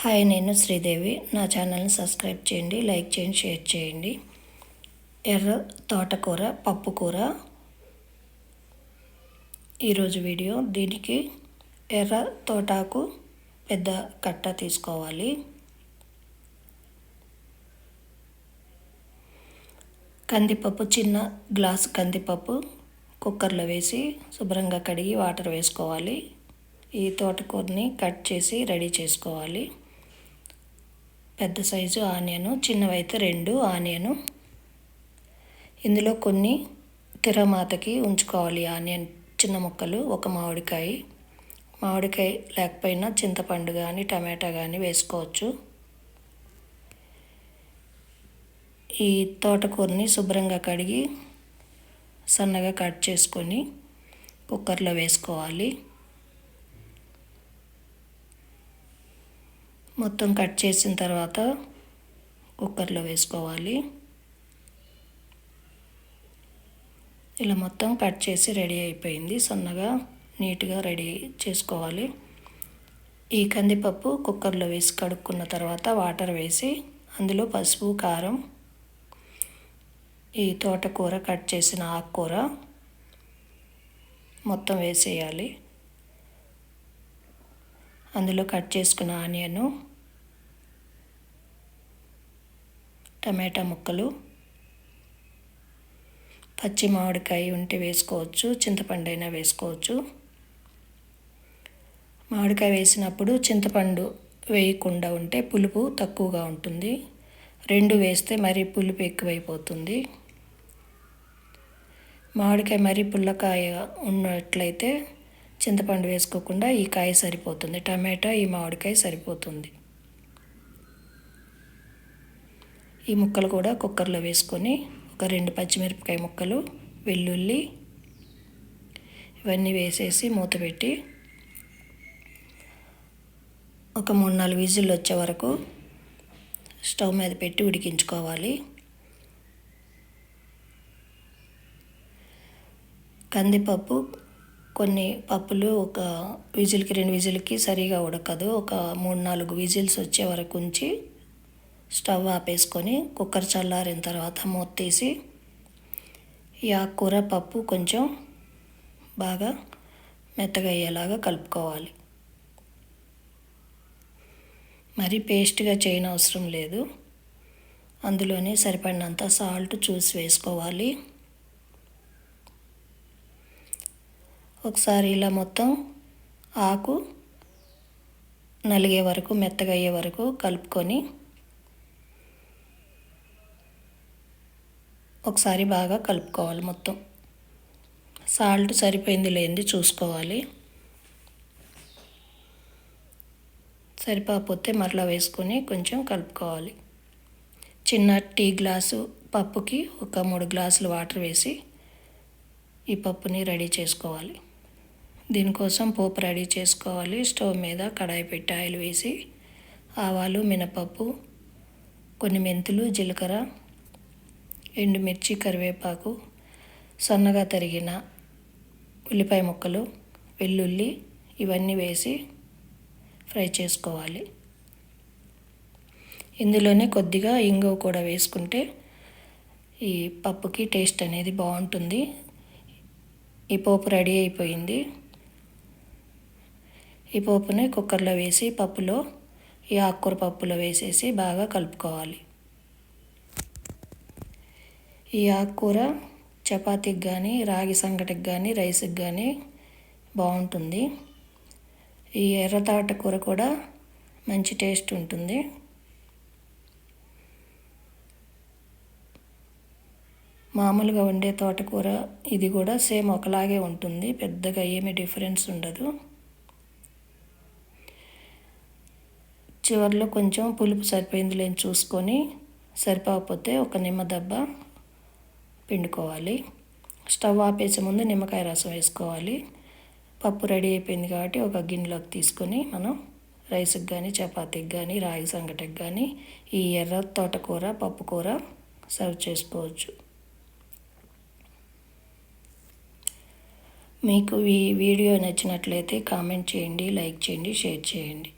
Hi నేను శ్రీదేవి. నా ఛానల్ని సబ్స్క్రైబ్ చేయండి లైక్ చేయండి షేర్ చేయండి. ఎర్ర తోటకూర పప్పు కూర. ఈరోజు వీడియో దీనికి ఎర్ర తోటాకు పెద్ద కట్ట తీసుకోవాలి. కందిపప్పు చిన్న గ్లాస్ కందిపప్పు కుక్కర్లో వేసి శుభ్రంగా కడిగి వాటర్ వేసుకోవాలి. ఈ తోటకూరని కట్ చేసి రెడీ చేసుకోవాలి. పెద్ద సైజు ఆనియను చిన్నవైతే రెండు ఆనియను. ఇందులో కొన్ని తిరమాతకి ఉంచుకోవాలి ఆనియన్ చిన్న ముక్కలు ఒక మామిడికాయ. మామిడికాయ లేకపోయినా చింతపండు కానీ టమాటా కానీ వేసుకోవచ్చు. ఈ తోటకూరని శుభ్రంగా కడిగి సన్నగా కట్ చేసుకొని కుక్కర్లో వేసుకోవాలి. మొత్తం కట్ చేసిన తర్వాత కుక్కర్లో వేసుకోవాలి. ఇలా మొత్తం కట్ చేసి రెడీ అయిపోయింది. సన్నగా నీట్గా రెడీ చేసుకోవాలి. ఈ కందిపప్పు కుక్కర్లో వేసి కడుక్కున్న తర్వాత వాటర్ వేసి అందులో పసుపు కారం ఈ తోటకూర కట్ చేసిన ఆకుకూర మొత్తం వేసేయాలి. అందులో కట్ చేసుకున్న ఆనియను టమాటా ముక్కలు పచ్చి మామిడికాయ ఉంటే వేసుకోవచ్చు చింతపండు అయినా వేసుకోవచ్చు. మామిడికాయ వేసినప్పుడు చింతపండు వేయకుండా ఉంటే పులుపు తక్కువగా ఉంటుంది. రెండు వేస్తే మరీ పులుపు ఎక్కువైపోతుంది. మామిడికాయ మరీ పుల్లకాయ ఉన్నట్లయితే చింతపండు వేసుకోకుండా ఈ కాయ సరిపోతుంది. టమాటా ఈ మామిడికాయ సరిపోతుంది. ఈ ముక్కలు కూడా కుక్కర్లో వేసుకొని ఒక రెండు పచ్చిమిరపకాయ ముక్కలు వెల్లుల్లి ఇవన్నీ వేసేసి మూత పెట్టి ఒక మూడు నాలుగు విజిల్లు వచ్చే వరకు స్టవ్ మీద పెట్టి ఉడికించుకోవాలి. కందిపప్పు కొన్ని పప్పులు ఒక విజిల్కి రెండు విజిల్కి సరిగా ఉడకదు. ఒక మూడు నాలుగు విజిల్స్ వచ్చే వరకు ఉంచి స్టవ్ ఆపేసుకొని కుక్కర్ చల్లారిన తర్వాత మూత తీసి ఈ ఆకుకూర పప్పు కొంచెం బాగా మెత్తగా అయ్యేలాగా కలుపుకోవాలి. మరి పేస్ట్గా చేయని అవసరం లేదు. అందులోనే సరిపడినంత సాల్ట్ చూసి వేసుకోవాలి. ఒకసారి ఇలా మొత్తం ఆకు నలిగే వరకు మెత్తగా అయ్యే వరకు కలుపుకొని ఒకసారి బాగా కలుపుకోవాలి మొత్తం. సాల్ట్ సరిపోయింది లేనిది చూసుకోవాలి. సరిపోతే మరలా వేసుకొని కొంచెం కలుపుకోవాలి. చిన్న టీ గ్లాసు పప్పుకి ఒక మూడు గ్లాసులు వాటర్ వేసి ఈ పప్పుని రెడీ చేసుకోవాలి. దీనికోసం పోపు రెడీ చేసుకోవాలి. స్టవ్ మీద కడాయి పెట్టి ఆయిల్ వేసి ఆవాలు మినపప్పు కొన్ని మెంతులు జీలకర్ర ఎండుమిర్చి కరివేపాకు సన్నగా తరిగిన ఉల్లిపాయ ముక్కలు వెల్లుల్లి ఇవన్నీ వేసి ఫ్రై చేసుకోవాలి. ఇందులోనే కొద్దిగా ఇంగువ కూడా వేసుకుంటే ఈ పప్పుకి టేస్ట్ అనేది బాగుంటుంది. ఈ పోపు రెడీ అయిపోయింది. ఈ పోపుని కుక్కర్లో వేసి పప్పులో ఈ ఆకుకూర పప్పులో వేసేసి బాగా కలుపుకోవాలి. ఈ ఆకుకూర చపాతీకి కానీ రాగి సంగటికి కానీ రైస్కి కానీ బాగుంటుంది ఈ ఎర్ర కూర కూడా మంచి టేస్ట్ ఉంటుంది. మామూలుగా వండే తోటకూర ఇది కూడా సేమ్ ఒకలాగే ఉంటుంది. పెద్దగా ఏమీ డిఫరెన్స్ ఉండదు. చివరిలో కొంచెం పులుపు సరిపోయింది లేని చూసుకొని సరిపోకపోతే ఒక నిమ్మ దెబ్బ పిండుకోవాలి. స్టవ్ ఆపేసే ముందు నిమ్మకాయ రసం వేసుకోవాలి. పప్పు రెడీ అయిపోయింది కాబట్టి ఒక గిన్నెలోకి తీసుకొని మనం రైస్కి కానీ చపాతీకి కానీ రాగి సంగటికి కానీ ఈ ఎర్ర తోటకూర పప్పుకూర సర్వ్ చేసుకోవచ్చు. మీకు ఈ వీడియో నచ్చినట్లయితే కామెంట్ చేయండి లైక్ చేయండి షేర్ చేయండి.